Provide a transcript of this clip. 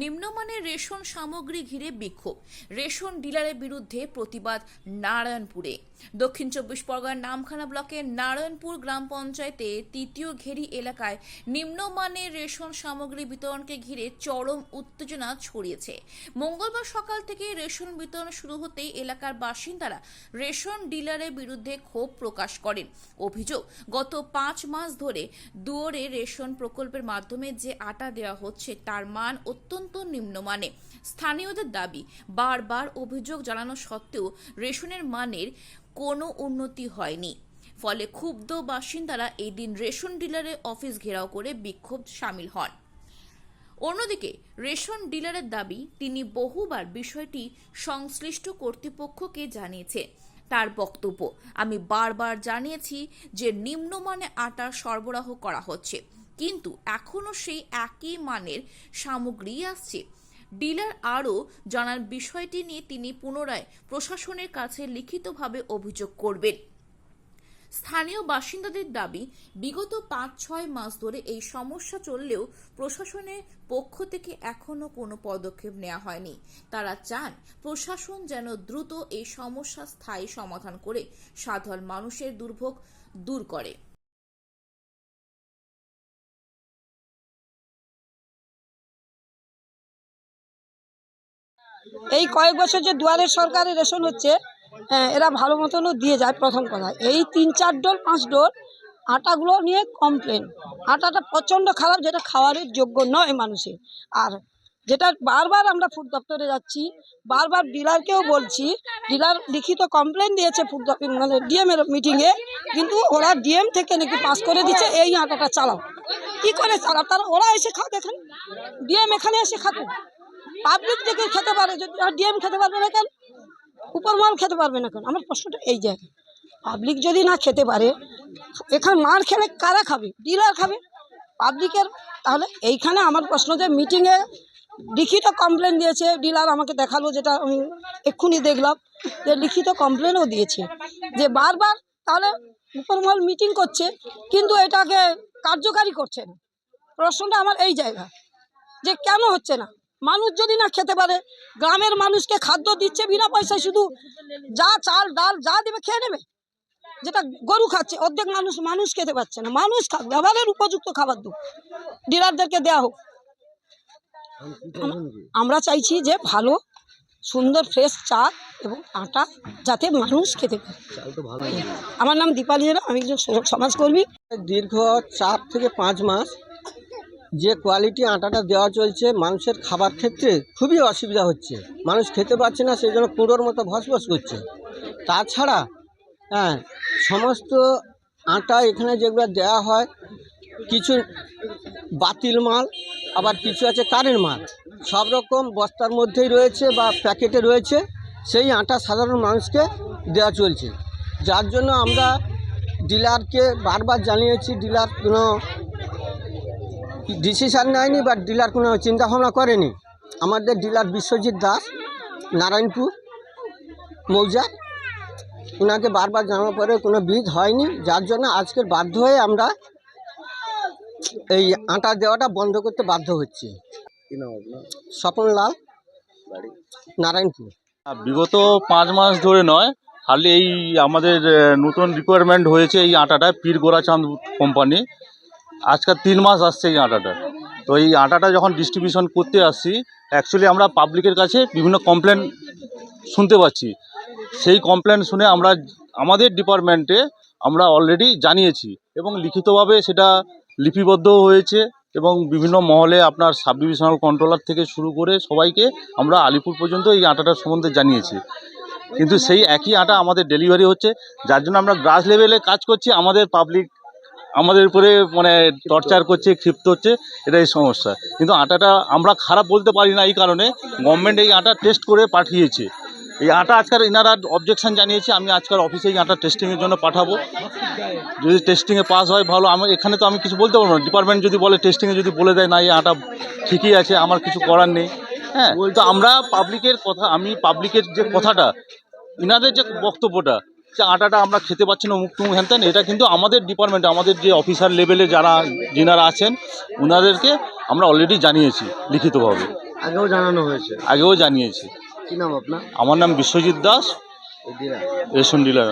নিম্নমানের রেশন সামগ্রী ঘিরে বিক্ষোভ। রেশন ডিলারের বিরুদ্ধে প্রতিবাদ নারায়ণপুরে। দক্ষিণ চব্বিশ পরগনার নামখানা ব্লকের নারায়ণপুর গ্রাম পঞ্চায়েতে তৃতীয় ঘেরি এলাকায় নিম্নমানের রেশন সামগ্রী বিতরণকে ঘিরে চরম উত্তেজনা ছড়িয়েছে। মঙ্গলবার সকাল থেকে রেশন বিতরণ শুরু হতেই এলাকার বাসিন্দারা রেশন ডিলারের বিরুদ্ধে ক্ষোভ প্রকাশ করেন। অভিযোগ, গত পাঁচ মাস ধরে দুয়ারে রেশন প্রকল্পের মাধ্যমে যে আটা দেওয়া হচ্ছে তার মান অত্যন্ত নিম্নমানে। স্থানীয়দের দাবি, বারবার অভিযোগ জানানো সত্ত্বেও রেশনের মানের কোনো উন্নতি হয়নি। ফলে ক্ষুব্ধ বাসিন্দারা এই দিন রেশন ডিলারের অফিস ঘেরাও করে বিক্ষোভ সামিল হন। অন্যদিকে, রেশন ডিলারের দাবি, তিনি বহুবার বিষয়টি সংশ্লিষ্ট কর্তৃপক্ষকে জানিয়েছে। তার বক্তব্য, আমি বারবার জানিয়েছি যে নিম্নমানে আটা সরবরাহ করা হচ্ছে। কিন্তু এখনও সেই একই মানের সামগ্রী আসছে। ডিলার আরও জানার বিষয়টি নিয়ে তিনি পুনরায় প্রশাসনের কাছে লিখিতভাবে অভিযোগ করবেন। স্থানীয় বাসিন্দাদের দাবি, বিগত পাঁচ, ছয় মাস ধরে এই সমস্যা চললেও প্রশাসনের পক্ষ থেকে এখনও কোনো পদক্ষেপ নেওয়া হয়নি। তারা চান প্রশাসন যেন দ্রুত এই সমস্যা স্থায়ী সমাধান করে সাধারণ মানুষের দুর্ভোগ দূর করে। এই কয়েক বছর যে দুয়ারের সরকারি রেশন হচ্ছে হ্যাঁ, এরা ভালো মতনও দিয়ে যায় প্রথম কথা। এই তিন চার ডোল পাঁচ ডোল আটাগুলো নিয়ে কমপ্লেন আটাটা প্রচণ্ড খারাপ যেটা খাওয়ারের যোগ্য নয় মানুষের। আর যেটা বারবার আমরা ফুড দপ্তরে যাচ্ছি বারবার ডিলারকেও বলছি ডিলার লিখিত কমপ্লেন দিয়েছে ফুড দপ্তর মানে ডিএম এর মিটিংয়ে কিন্তু ওরা ডিএম থেকে নাকি পাস করে দিচ্ছে এই আটাটা চালাও। কি করে চালাও? তারা ওরা এসে খাও দেখেন ডিএম এখানে এসে খাতো পাবলিক থেকে খেতে পারে যদি ডিএম খেতে পারবে না কেন? উপর মাল খেতে পারবে না কেন? আমার প্রশ্নটা এই জায়গায় পাবলিক যদি না খেতে পারে, এখানে মার খেলে কারা খাবে? ডিলার খাবে? পাবলিকের? তাহলে এইখানে আমার প্রশ্ন যে মিটিংয়ে লিখিত কমপ্লেন দিয়েছে, ডিলার আমাকে দেখাল যেটা আমি এক্ষুনি দেখলাম, যে লিখিত কমপ্লেনও দিয়েছে, যে বারবার তাহলে উপরমহল মিটিং করছে, কিন্তু এটাকে কার্যকারী করছে না। প্রশ্নটা আমার এই জায়গা, যে কেন হচ্ছে না? মানুষ যদি না খেতে পারে, গ্রামের মানুষকে খাদ্য দিচ্ছে বিনা পয়সায় শুধু, যা চাল, ডাল, যা দেবে খেয়ে নেবে। যেটা গরু খাচ্ছে, অর্ধেক মানুষ মানুষ খেতে পারছে না। মানুষ খাক ব্যবহারের উপযুক্ত খাবার দু ডিলারদেরকে দেওয়া হোক। আমরা চাইছি যে ভালো, সুন্দর ফ্রেশ চা এবং আটা যাতে মানুষ খেতে পারে। আমার নাম দীপালি আমি একজন সমাজকর্মী। দীর্ঘ চার থেকে পাঁচ মাস যে কোয়ালিটি আটাটা দেওয়া চলছে মানুষের খাবার ক্ষেত্রে খুবই অসুবিধা হচ্ছে। মানুষ খেতে পারছে না, সেই জন্য কুঁড়োর মতো ভসভস করছে। তাছাড়া হ্যাঁ সমস্ত আটা এখানে যেগুলো দেওয়া হয়, কিছু বাতিল মাল, আবার কিছু আছে কারেন্ট মাল। সব রকম বস্তার মধ্যেই রয়েছে বা প্যাকেটে রয়েছে, সেই আটা সাধারণ মানুষকে দেওয়া চলছে। যার জন্য আমরা ডিলারকে বারবার জানিয়েছি, ডিলার কোনো ডিসিশান নেয়নি বা ডিলার কোনো চিন্তাভাবনা করেনি। আমাদের ডিলার বিশ্বজিৎ দাস নারায়ণপুর মৌজা ওনাকে বারবার জানার পরে কোনো বিদ হয়নি যার জন্য আজকের বাধ্য হয়ে আমরা এই আটা দেওয়াটা বন্ধ করতে বাধ্য হচ্ছি। স্বপন লাল নারায়ণপুর। বিগত পাঁচ মাস ধরে নয় হার্ডলি এই আমাদের নতুন রিকোয়ারমেন্ট হয়েছে এই আটাটা পীর গোরাচাঁদ কোম্পানি আজকাল তিন মাস আসছে এই আটাটা। তো এই আটাটা যখন ডিস্ট্রিবিউশন করতে আসছি অ্যাকচুয়ালি আমরা পাবলিকের কাছে বিভিন্ন কমপ্লেন শুনতে পাচ্ছি। সেই কমপ্লেন শুনে আমরা, আমাদের ডিপার্টমেন্টে আমরা অলরেডি জানিয়েছি এবং লিখিতভাবে সেটা লিপিবদ্ধ হয়েছে এবং বিভিন্ন মহলে আপনার সাব ডিভিশনাল কন্ট্রোলার থেকে শুরু করে সবাইকে আমরা আলিপুর পর্যন্ত এই আটাটার সম্বন্ধে জানিয়েছি। কিন্তু সেই একই আটা আমাদের ডেলিভারি হচ্ছে, যার জন্য আমরা গ্রাস লেভেলে কাজ করছি, আমাদের পাবলিক আমাদের উপরে মানে টর্চার করছে, ক্ষিপ্ত হচ্ছে, এটাই সমস্যা। কিন্তু আটাটা আমরা খারাপ বলতে পারি না এই কারণে গভর্নমেন্ট এই আটা টেস্ট করে পাঠিয়েছে। এই আটা আজকাল ইনারা অবজেকশন জানিয়েছে, আমি আজকাল অফিসে এই আটা টেস্টিংয়ের জন্য পাঠাবো। যদি টেস্টিংয়ে পাস হয়, ভালো। আমার এখানে তো আমি কিছু বলতে পারব না। ডিপার্টমেন্ট যদি বলে টেস্টিংয়ে যদি বলে দেয়, না, এই আটা ঠিকই আছে, আমার কিছু করার নেই। হ্যাঁ তো আমরা পাবলিকের কথা, আমি পাবলিকের যে কথাটা, ইনাদের যে বক্তব্যটা যে আটাটা আমরা খেতে পাচ্ছি না মুখ হ্যান ত্যান, এটা কিন্তু আমাদের ডিপার্টমেন্ট আমাদের যে অফিসার লেভেলে যারা যিনারা আছেন ওনাদেরকে আমরা অলরেডি জানিয়েছি লিখিতভাবে। আগেও জানানো হয়েছে। আগেও জানিয়েছি। কি নাম আপনার? আমার নাম বিশ্বজিৎ দাস। Ration dealer.